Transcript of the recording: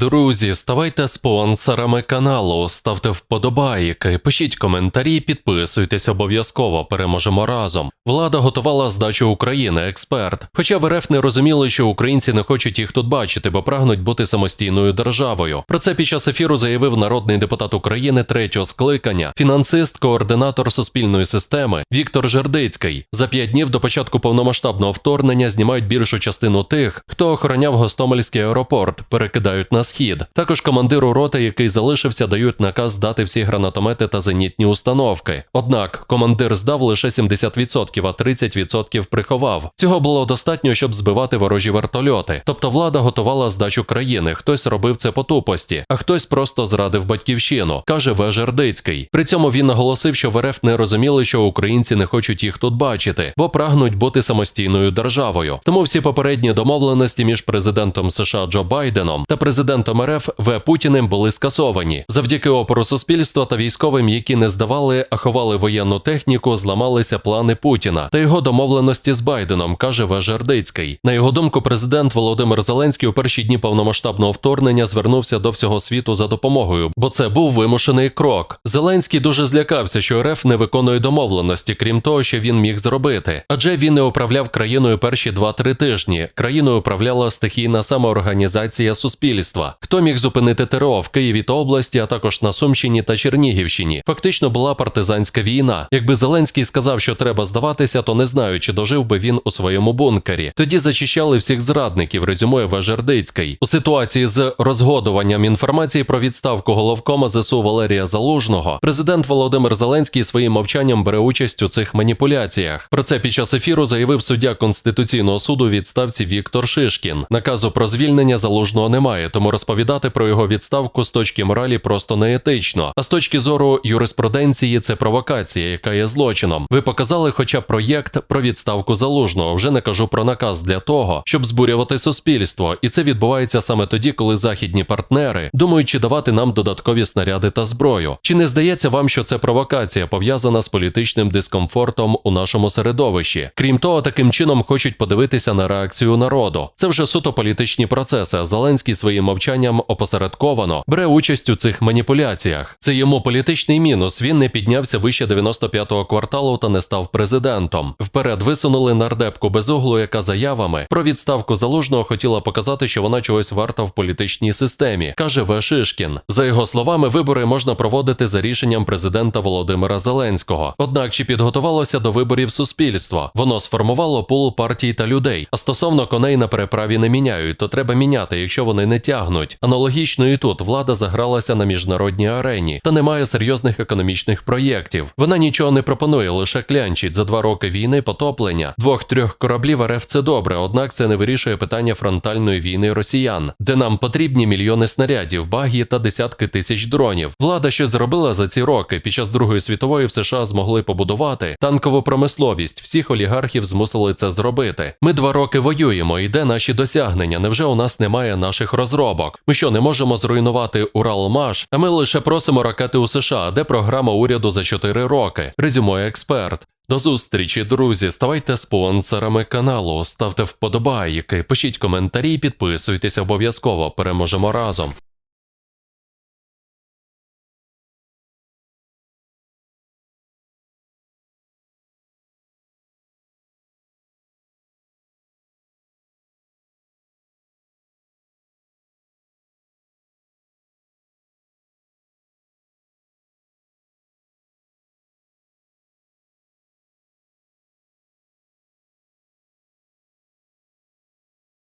Друзі, ставайте спонсорами каналу, ставте вподобайки, пишіть коментарі, підписуйтесь обов'язково. Переможемо разом. Влада готувала здачу України, експерт. Хоча в РФ не розуміли, що українці не хочуть їх тут бачити, бо прагнуть бути самостійною державою. Про це під час ефіру заявив народний депутат України третього скликання, фінансист, координатор суспільної системи Віктор Жердицький. За п'ять днів до початку повномасштабного вторгнення знімають більшу частину тих, хто охороняв Гостомельський аеропорт, перекидають на схід. Також командиру роти, який залишився, дають наказ здати всі гранатомети та зенітні установки. Однак командир здав лише 70%, а 30% приховав. Цього було достатньо, щоб збивати ворожі вертольоти. Тобто влада готувала здачу країни. Хтось робив це по тупості, а хтось просто зрадив батьківщину, каже В. Жердицький. При цьому він наголосив, що в РФ не розуміли, що українці не хочуть їх тут бачити, бо прагнуть бути самостійною державою. Тому всі попередні домовленості між президентом США Джо Байденом та президентом РФ В. Путіним були скасовані. Завдяки опору суспільства та військовим, які не здавали, а ховали воєнну техніку, зламалися плани Путіна та його домовленості з Байденом, каже В. Жердицький. На його думку, президент Володимир Зеленський у перші дні повномасштабного вторгнення звернувся до всього світу за допомогою, бо це був вимушений крок. Зеленський дуже злякався, що РФ не виконує домовленості, крім того, що він міг зробити. Адже він не управляв країною перші 2-3 тижні. Країною управляла стихійна самоорганізація суспільства. Хто міг зупинити ТРО в Києві та області, а також на Сумщині та Чернігівщині? Фактично була партизанська війна. Якби Зеленський сказав, що треба здаватися, то не знаю, чи дожив би він у своєму бункері. Тоді зачищали всіх зрадників, резюмує Важердицький. У ситуації з розгодуванням інформації про відставку головкома ЗСУ Валерія Залужного, президент Володимир Зеленський своїм мовчанням бере участь у цих маніпуляціях. Про це під час ефіру заявив суддя Конституційного суду відставці Віктор Шишкін. Наказу про звільнення залужного немає, тому розповідати про його відставку з точки моралі просто неетично. А з точки зору юриспруденції це провокація, яка є злочином. Ви показали хоча б проєкт про відставку залужного. Вже не кажу про наказ для того, щоб збурювати суспільство, і це відбувається саме тоді, коли західні партнери думають, чи давати нам додаткові снаряди та зброю. Чи не здається вам, що це провокація пов'язана з політичним дискомфортом у нашому середовищі? Крім того, таким чином хочуть подивитися на реакцію народу. Це вже суто політичні процеси. Зеленський своїм мовчанням опосередковано бере участь у цих маніпуляціях. Це йому політичний мінус. Він не піднявся вище 95-го кварталу та не став президентом. Вперед висунули нардепку безуглу, яка заявами про відставку залужного хотіла показати, що вона чогось варта в політичній системі, каже В. Шишкін. За його словами, вибори можна проводити за рішенням президента Володимира Зеленського. Однак чи підготувалося до виборів суспільство? Воно сформувало пул партій та людей. А стосовно коней на переправі не міняють, то треба міняти, якщо вони не тягнуть. Аналогічно і тут влада загралася на міжнародній арені та немає серйозних економічних проєктів. Вона нічого не пропонує, лише клянчить за два роки війни потоплення. Двох-трьох кораблів РФ це добре, однак це не вирішує питання фронтальної війни росіян, де нам потрібні мільйони снарядів, багі та десятки тисяч дронів. Влада щось зробила за ці роки. Під час Другої світової в США змогли побудувати танкову промисловість. Всіх олігархів змусили це зробити. Ми два роки воюємо. І де наші досягнення? Невже у нас немає наших розробок? Ми що не можемо зруйнувати Уралмаш? А ми лише просимо ракети у США, де програма уряду за 4 роки. Резюмує експерт. До зустрічі, друзі. Ставайте спонсорами каналу, ставте вподобайки, пишіть коментарі, підписуйтесь обов'язково. Переможемо разом.